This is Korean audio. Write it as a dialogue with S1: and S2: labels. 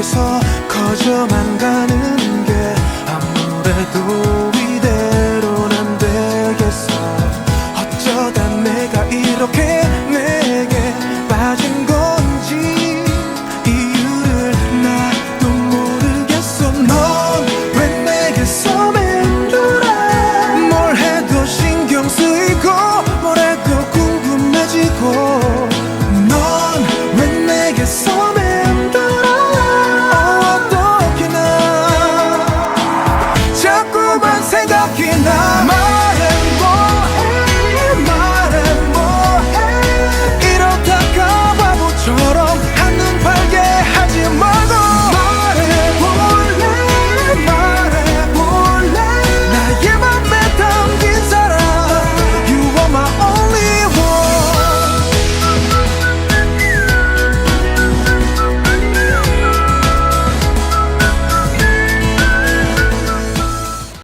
S1: 여기서 커져만 가는 게 아무래도 이대로는 안 되겠어. 어쩌다 내가 이렇게